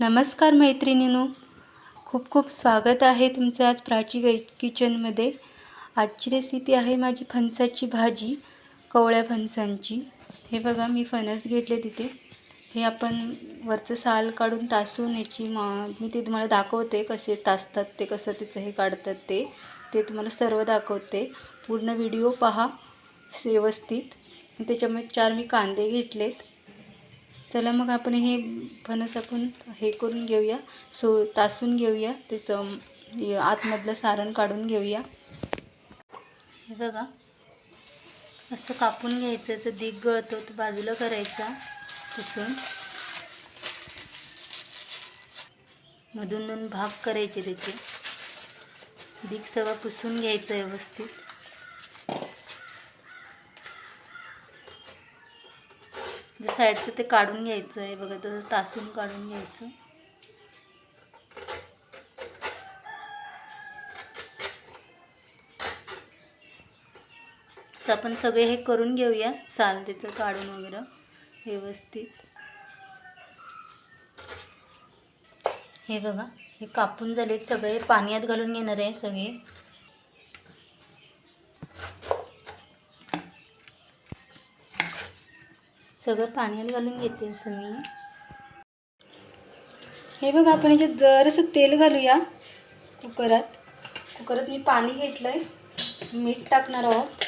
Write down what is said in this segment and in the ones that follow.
नमस्कार मैत्रिणीनो. खूप खूप स्वागत आहे तुमचं आज प्राची गै किचनमध्ये. आजची रेसिपी आहे माझी फणसाची भाजी कवळ्या फणसांची. हे बघा मी फणस घेतले तिथे. हे आपण वरचं साल काढून तासून याची मा मी ते तुम्हाला दाखवते कसे तासतात ते कसं त्याचं हे काढतात ते. ते तुम्हाला सर्व दाखवते. पूर्ण व्हिडिओ पहा व्यवस्थित. त्याच्यामध्ये चार मी कांदे घेतलेत. चला मग आपण हे फणस आपण हे करून घेऊया. सो तासून घेऊया. त्याचं आतमधलं सारण काढून घेऊया. हे बघा. असं कापून घ्यायचं. याचं दीग गळतो तो बाजूला करायचा पुसून. मधून दोन भाग करायचे त्याचे. दीग सगळं पुसून घ्यायचं व्यवस्थित. साईडचं ते काढून घ्यायचं आहे बघा तसं तासून काढून घ्यायचं. आपण सगळे हे करून घेऊया साल त्याचं काढून वगैरे व्यवस्थित. हे बघा हे कापून झाले सगळे. पाण्यात घालून घेणार आहे सगळे. सगळं पाण्यात घालून घेते असं मी. हे बघा आपण याच्यात जरासं तेल घालूया कुकरात. कुकरात मी पाणी घेतलं आहे मीठ टाकणार आहोत.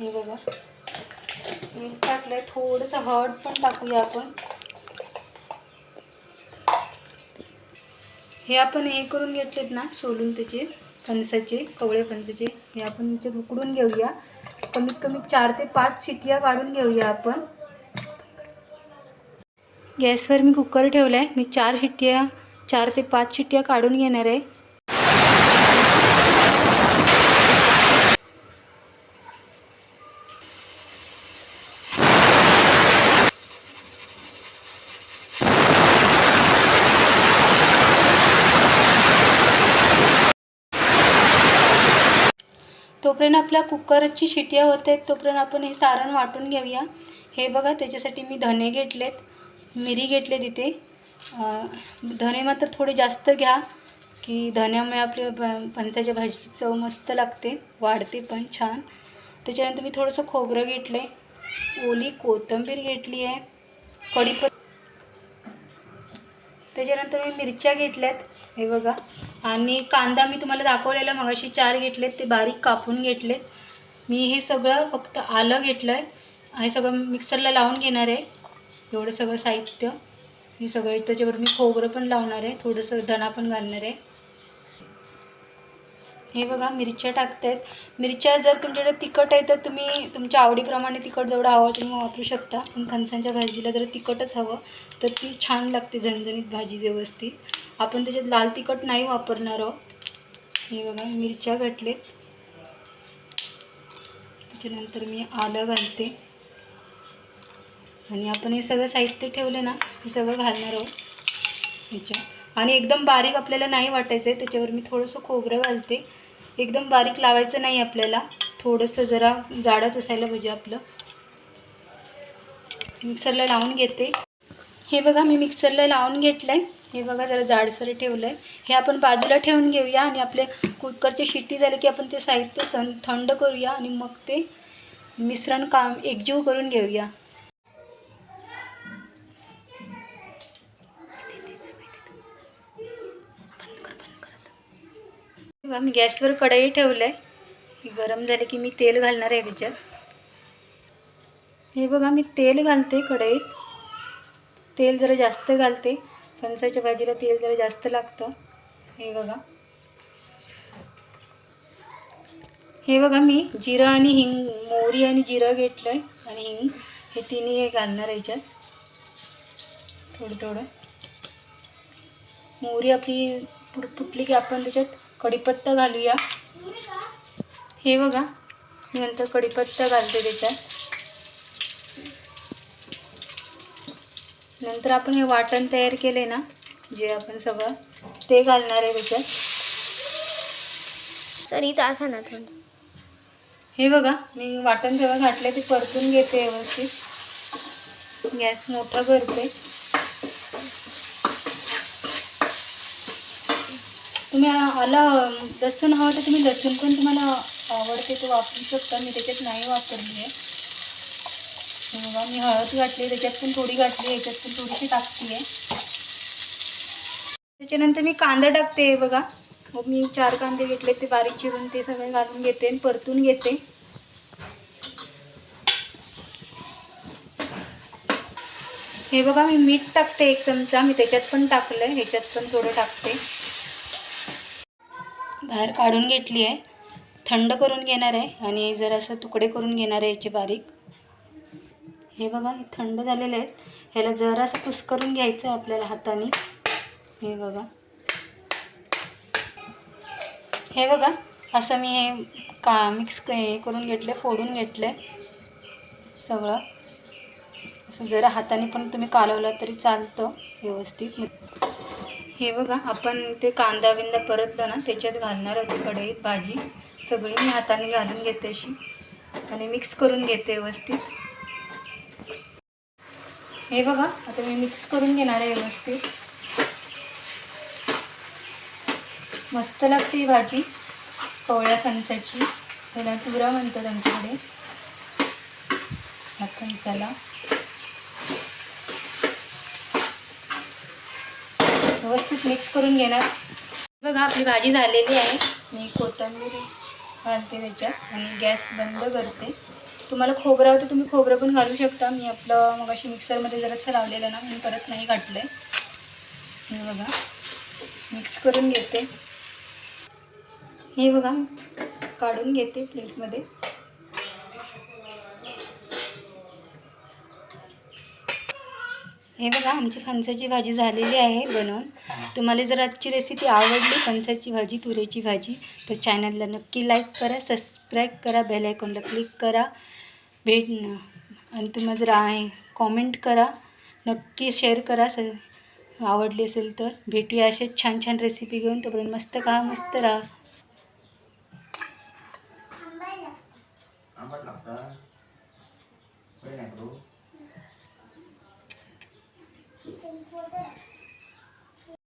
हे बघा. मीठ टाकलं आहे थोडंसं हळद पण टाकूया आपण. हे आपण हे करून घेतलेत ना सोलून त्याचे फणसाचे कवळे फणसाचे हे आपण इथे उकडून घेऊया. कमीत कमी चार ते पाच शिट्या काढून घेऊया आपण. गॅसवर मी कुकर ठेवला आहे मी चार शिट्ट्या चार ते पाच शिट्ट्या काढून घेणार आहे. तोपर्यंत आपल्या कुकरची शिट्या होत आहेत तोपर्यंत आपण हे सारण वाटून घेऊया. हे बघा त्याच्यासाठी मी धने घेतलेत मिरी घेतले तिथे धने मात्र थोडे जास्त घ्या की धन्यामुळे आपल्या ब- फणसाच्या भाजीची चव मस्त लागते वाढते पण छान. त्याच्यानंतर मी थोडंसं खोबरं घेतलं आहे ओली कोथिंबीर घेतली आहे कढीपत्ता. त्याच्यानंतर मी मिरच्या घेतल्यात हे बघा. आणि कांदा मी तुम्हाला दाखवलेला मगाशी चार घेतलेत ते बारीक कापून घेतलेत. मी हे सगळं फक्त आलं घेतलं आहे हे सगळं मिक्सरला लावून घेणार आहे. एवढं सगळं साहित्य. हे सगळं त्याच्यावर मी खोबरं पण लावणार आहे थोडंसं धणा पण घालणार आहे. हे बघा मिरच्या टाकतात मिरच्या जर तुमच्याकडे तिखट आहे तर तुम्ही तुमच्या आवडीप्रमाणे तिखट जेवढं हवं तुम्ही वापरू शकता. पण फणसांच्या भाजीला जर तिखटच हवं तर ती छान लागते झणझणीत भाजी व्यवस्थित. आपण त्याच्यात लाल तिखट नाही वापरणार आहोत. हे बघा मिरच्या घातलेत. त्याच्यानंतर मी आलं घालते. आणि आपण हे सगळं साहित्य ठेवले ना हे सगळं घालणार आहोत. ह्याच्यात आणि एकदम बारीक आपल्याला नाही वाटायचं आहे त्याच्यावर मी थोडंसं खोबरं घालते. एकदम बारीक लावायचं नाही आपल्याला. थोडंसं जरा जाडच असायला पाहिजे आपलं. मिक्सरला लावून घेते. हे बघा मी मिक्सरला लावून घेतलं आहे हे बघा जरा जाडसर ठेवलं आहे हे आपण बाजूला ठेवून घेऊया आणि आपले कुकरची शिट्टी झाली की आपण ते साहित्य सं थंड करूया आणि मग ते मिश्रण काम एकजीव करून घेऊया. बघा मी गॅसवर कढई ठेवलं आहे गरम झाली की मी तेल घालणार आहे त्याच्यात हे बघा मी तेल घालते कढईत. तेल जरा जास्त घालते. फणसाच्या भाजीला तेल जरा जास्त लागतं. हे बघा. हे बघा मी जिरं आणि हिंग मोहरी आणि जिरं घेतलं आहे आणि हिंग हे तिन्ही हे घालणार आहे याच्यात थोडं थोडं. मोहरी आपली पुट फुटली की आपण त्याच्यात कढीपत्ता घालूया. हे बघा नंतर कढीपत्ता घालते त्याच्यात. नंतर आपण हे वाटण तयार केले ना जे आपण सगळं ते घालणार आहे त्याच्यात. सरीचा असा ना थोडं हे बघा मी वाटण सगळं घातलं ते परतून घेते व्यवस्थित. गॅस मोठा करते. तुम्ही आला लसूण हवं तर तुम्ही लसूण पण तुम्हाला आवडते तो वापरू शकता. मी त्याच्यात नाही वापरली आहे. हे बघा मी हळद घातली त्याच्यात पण थोडी घातली याच्यात पण थोडीशी टाकते आहे. त्याच्यानंतर मी कांदा टाकते बघा. मग मी चार कांदे घेतले ते बारीक चिरून ते सगळे घालून घेते आणि परतून घेते. हे बघा मी मीठ टाकते एक चमचा. मी त्याच्यात पण टाकलं ह्याच्यात पण थोडं टाकते. बाहेर काढून घेतली आहे. थंड करून घेणार आहे आणि जरासं तुकडे करून घेणार आहे याचे बारीक. हे बघा हे थंड झालेले आहेत. ह्याला जरासं कुसकरून घ्यायचं आहे आपल्याला हाताने. हे बघा. हे बघा असं मी हे का मिक्स हे करून घेतले फोडून घेतले सगळं. असं जरा हाताने पण तुम्ही कालवलं तरी चालतं व्यवस्थित. हे बघा आपण ते कांदा बिंदा परतलं ना त्याच्यात घालणार होते कढईत भाजी. सगळी मी हाताने घालून घेते अशी. आणि मिक्स करून घेते व्यवस्थित. हे बघा आता मी मिक्स करून घेणार आहे व्यवस्थित. मस्त लागते ही भाजी. कवळ्या फणसाची. त्याला तुरा म्हणतात आमच्याकडे. हा फणसाला. व्यवस्थित मिक्स करून घेणार. बघा आपली भाजी झालेली आहे. मी कोथंबीर घालते त्याच्यात आणि गॅस बंद करते. तुम्हाला खोबरं होतं तुम्ही खोबरं पण घालू शकता. मी आपलं मग अशी मिक्सरमध्ये जरासं लावलेलं ना मी परत नाही घातलं आहे हे बघा मिक्स करून घेते. हे बघा काढून घेते प्लेटमध्ये हे बघा आमची फणसाची भाजी झालेली आहे बनवून. तुम्हाला जर आजची रेसिपी आवडली फणसाची भाजी तुरीची भाजी तर चॅनलला नक्की लाईक करा सबस्क्राईब करा बेल आयकॉनला क्लिक करा. भेट आणि तुम्हाला जर आहे कॉमेंट करा. नक्की शेअर करा स आवडली असेल तर भेटूया असेच छान छान रेसिपी घेऊन. तोपर्यंत मस्त खा मस्त राहा. आंबट लागतं.